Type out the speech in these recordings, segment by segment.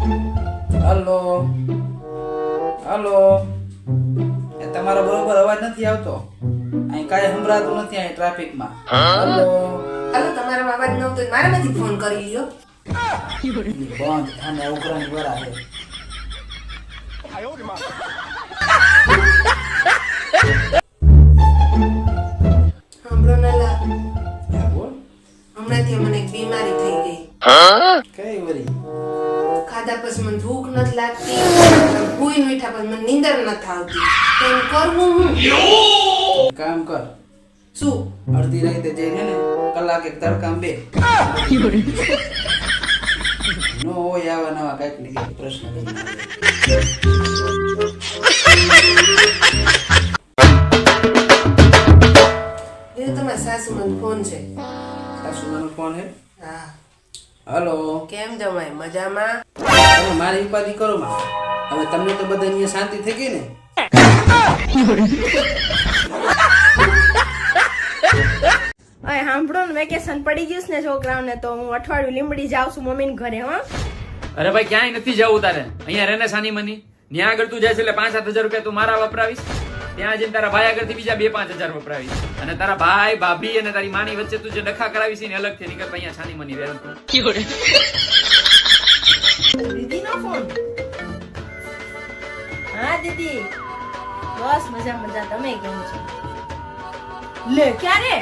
Hello. Hello. એ તમારો બરોબર અવાજ નથી આવતો. અહીં કાંઈ સંભળાતું નથી અહીં ટ્રાફિકમાં. હલો. હલો તમારો અવાજ ન આવતો મારામાંથી ફોન કરી લ્યો. બંધ. અને વરા છે. હમણાંથી મને એક બીમારી થઈ ગઈ. કઈ વરી? ખાધા પછી મને ભૂખ નથી લાગતી ભૂઈ મીઠા પછી મને નીંદર નથી આવતી. તો એમ કરવું હું? કામ કર. શું? અડધી રાતે જઈને ને કલાક એક તડકામ બે. નો હોય આવા નવા કંઈક ને પ્રશ્ન એ તમારા સાસુ મને ફોન છે. સાસુમાનો ફોન હે? હા. હલો. કેમ જમાય મજામાં? તમે મારી ઉપાધિ કરો માં હવે તમને તો બધા અહીંયા શાંતિ થઈ ગઈ ને? અય સાંભળો ને વેકેશન પડી ગયું છે ને છોકરાઓને તો હું અઠવાડિયું લીમડી જાઉં છું મમ્મીને ઘરે હો. અરે ભાઈ ક્યાંય નથી જવું તારે? અહીંયા રહે ને સાની મની. ત્યાં આગળ તું જાય છે એટલે પાંચ સાત હજાર રૂપિયા તું મારા વપરાવીશ. ત્યાં જઈને તારા ભાઈ આગળથી બીજા બે પાંચ હજાર વપરાવી અને તારા ભાઈ ભાભી અને તારી માની વચ્ચે તું જે ડખા કરાવીશ ને અલગ થઈ નીકળ અહીંયા છાની મની રહે તું. દીદીનો ફોન હા દીદી. બસ મજા મજા. તમે કેમ છો? લે ક્યારે?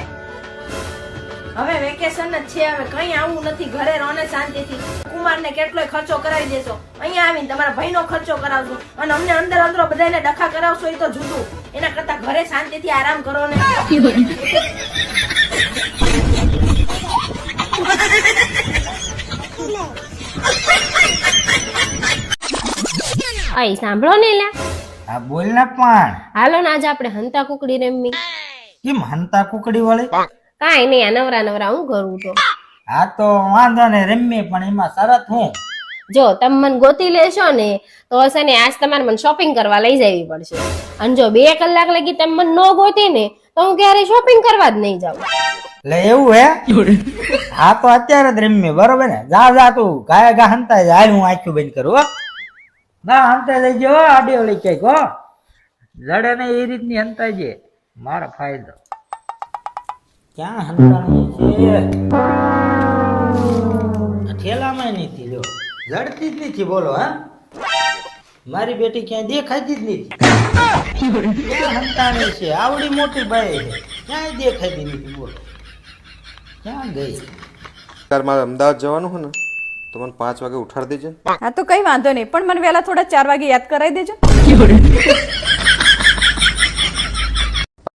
હવે વેકેશન જ છે. હવે કઈ આવું નથી. ઘરે રહો ને શાંતિથી. કુમારને કેટલો ખર્ચો કરાવી દેશો. અહીંયા આવીને તમારા ભાઈનો ખર્ચો કરાવશો અને અમને અંદર અંદર બધાને ડખા કરાવશો એ તો જુદું. એના કરતા ઘરે શાંતિથી આરામ કરો ને. અય સાંભળો ને લા આ બોલ ને પણ. હાલો ને આજે આપણે હંતા કુકડી રમી કેમ હંતા કુકડી વાળી? કાઈ નહીં આ નવરા નવરા હું કરું તો. આ તો વાંધો ને રમીએ પણ એમાં શરત હું? જો તમે મને ગોતી લેશો ને તો હશે ને આજ તમારે મને શોપિંગ કરવા લઈ જવી પડશે. અને જો બે કલાક લગી તમે મને ન ગોતી ને તો હું ક્યારે શોપિંગ કરવા જ નહીં જાઉં. એટલે એવું હે? હા તો અત્યારે જ રમીએ બરોબર ને? જા જા તું ગાય ગા હંતા જાય હું આખું બંધ કરું હો. ના હંતા લઈ ગયો આડી લઈ કંઈક હો. લડે ને એ રીતની હંતા જે મારો ફાયદો. ક્યાં હંતાણી છે? ઠેલામાં નથી લ્યો લડતી જ નથી બોલો હા? મારી બેટી ક્યાંય દેખાતી જ નથી. ક્યાં હંતાણી છે? આવડી મોટી બાઈ છે. ક્યાંય દેખાતી નથી બોલો. ક્યાં ગઈ? તાર મારે અમદાવાદ જવાનું હોય ને તો મને પાંચ વાગે ઉઠાડી દેજે. હા તો કઈ વાંધો નહીં પણ મને વહેલા થોડા ચાર વાગે યાદ કરાવી દેજો.